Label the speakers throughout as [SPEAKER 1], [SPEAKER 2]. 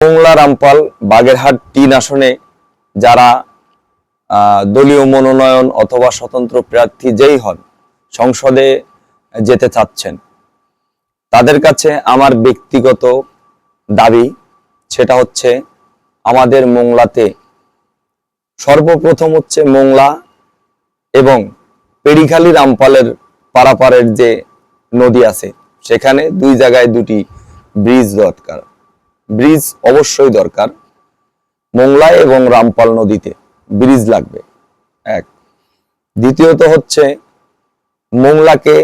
[SPEAKER 1] মোংলা রামপাল বাগেরহাট তিন আসনে যারা দলীয় মনোনয়ন অথবা স্বতন্ত্র প্রার্থী যেই হন, সংসদে যেতে চাচ্ছেন, তাদের কাছে আমার ব্যক্তিগত দাবি, সেটা হচ্ছে আমাদের মোংলাতে সর্বপ্রথম হচ্ছে মোংলা এবং পেরিখালি রামপালের পারাপারের যে নদী আছে, সেখানে দুই জায়গায় দুটি ব্রিজ দরকার। ব্রিজ অবশ্যই দরকার। মোংলা এবং রামপাল নদীতে ব্রিজ লাগবে, এক। দ্বিতীয়ত হচ্ছে, মোংলাকে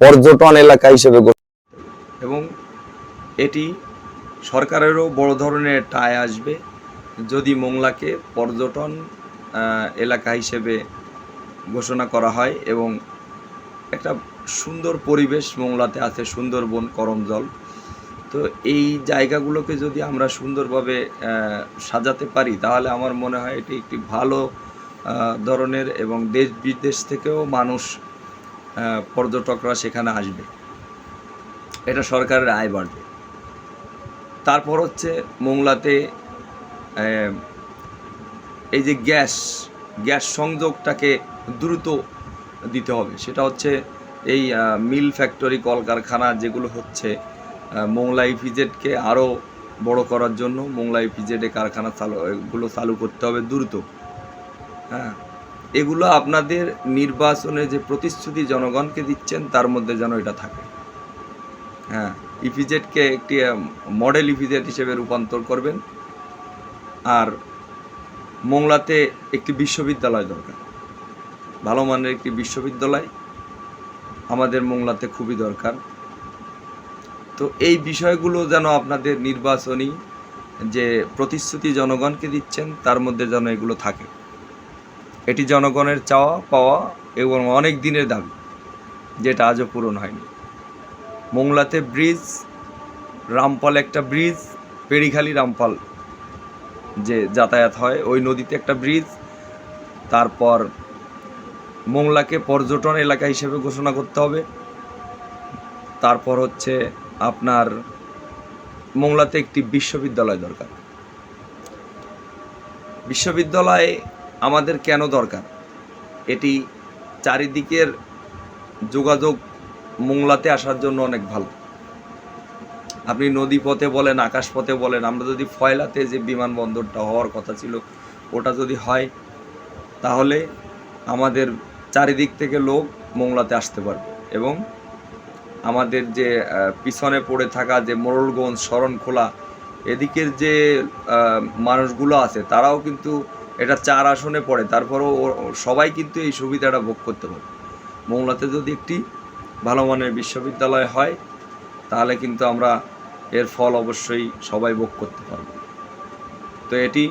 [SPEAKER 1] পর্যটন এলাকা হিসেবে এবং এটি সরকারেরও বড় ধরনের টায় আসবে যদি মোংলাকে পর্যটন এলাকা হিসেবে ঘোষণা করা হয় এবং একটা সুন্দর পরিবেশ মোংলাতে আছে, সুন্দরবন, করমজল। তো এই জায়গাগুলোকে যদি আমরা সুন্দরভাবে সাজাতে পারি, তাহলে আমার মনে হয় এটি একটি ভালো ধরনের এবং দেশ বিদেশ থেকেও মানুষ পর্যটকরা সেখানে আসবে। এটা সরকারের আয় বাড়বে। তারপর হচ্ছে মোংলাতে এই যে গ্যাস গ্যাস সংযোগটাকে দ্রুত দিতে হবে। সেটা হচ্ছে এই মিল ফ্যাক্টরি, কলকারখানা যেগুলো হচ্ছে মোংলা ইপিজেডকে আরও বড় করার জন্য মোংলা ইপিজেডে কারখানা চালু, এগুলো চালু করতে হবে দ্রুত। হ্যাঁ? এগুলো আপনাদের নির্বাচনে যে প্রতিশ্রুতি জনগণকে দিচ্ছেন, তার মধ্যে যেন এটা থাকে। হ্যাঁ? ইপিজেডকে একটি মডেল ইপিজেড হিসেবে রূপান্তর করবেন। আর মোংলাতে একটি বিশ্ববিদ্যালয় দরকার। ভালো মানের একটি বিশ্ববিদ্যালয় আমাদের মোংলাতে খুবই দরকার। তো এই বিষয়গুলো যেন আপনাদের নির্বাচনী যে প্রতিশ্রুতি জনগণকে দিচ্ছেন, তার মধ্যে যেন এগুলো থাকে। এটি জনগণের চাওয়া, পাওয়া এবং অনেক দিনের দাবি, যেটা আজও পূরণ হয়নি। মোংলাতে ব্রিজ, রামপাল একটা ব্রিজ পেরিখালি রামপাল যে যাতায়াত হয়, ওই নদীতে একটা ব্রিজ, তারপর মোংলাকে পর্যটন এলাকা হিসেবে ঘোষণা করতে হবে। তারপর হচ্ছে আপনার মোংলাতে একটি বিশ্ববিদ্যালয় দরকার। বিশ্ববিদ্যালয় আমাদের কেন দরকার? এটি চারিদিকের যোগাযোগ মোংলাতে আসার জন্য অনেক ভালো। আপনি নদী পথে বলেন আকাশ পথে বলেন, আমরা যদি ফয়লাতে যে বিমানবন্দরটা হওয়ার কথা ছিল, ওটা যদি হয়, তাহলে আমাদের চারিদিক থেকে লোক মোংলাতে আসতে পারবে এবং আমাদের যে পিছনে পড়ে থাকা যে মোরলগঞ্জ শরণখোলা এদিকের যে মানুষগুলো আছে, তারাও কিন্তু এটা চার আসনে পড়ে। তারপরেও সবাই কিন্তু এই সুবিধাটা ভোগ করতে পারে। মোংলাতে যদি একটি ভালো মানের বিশ্ববিদ্যালয় হয়, তাহলে কিন্তু আমরা এর ফল অবশ্যই সবাই ভোগ করতে পারব। তো এটি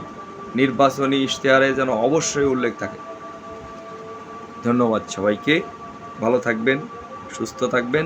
[SPEAKER 1] নির্বাচনী ইশতেহারে যেন অবশ্যই উল্লেখ থাকে। ধন্যবাদ সবাইকে। ভালো থাকবেন, সুস্থ থাকবেন।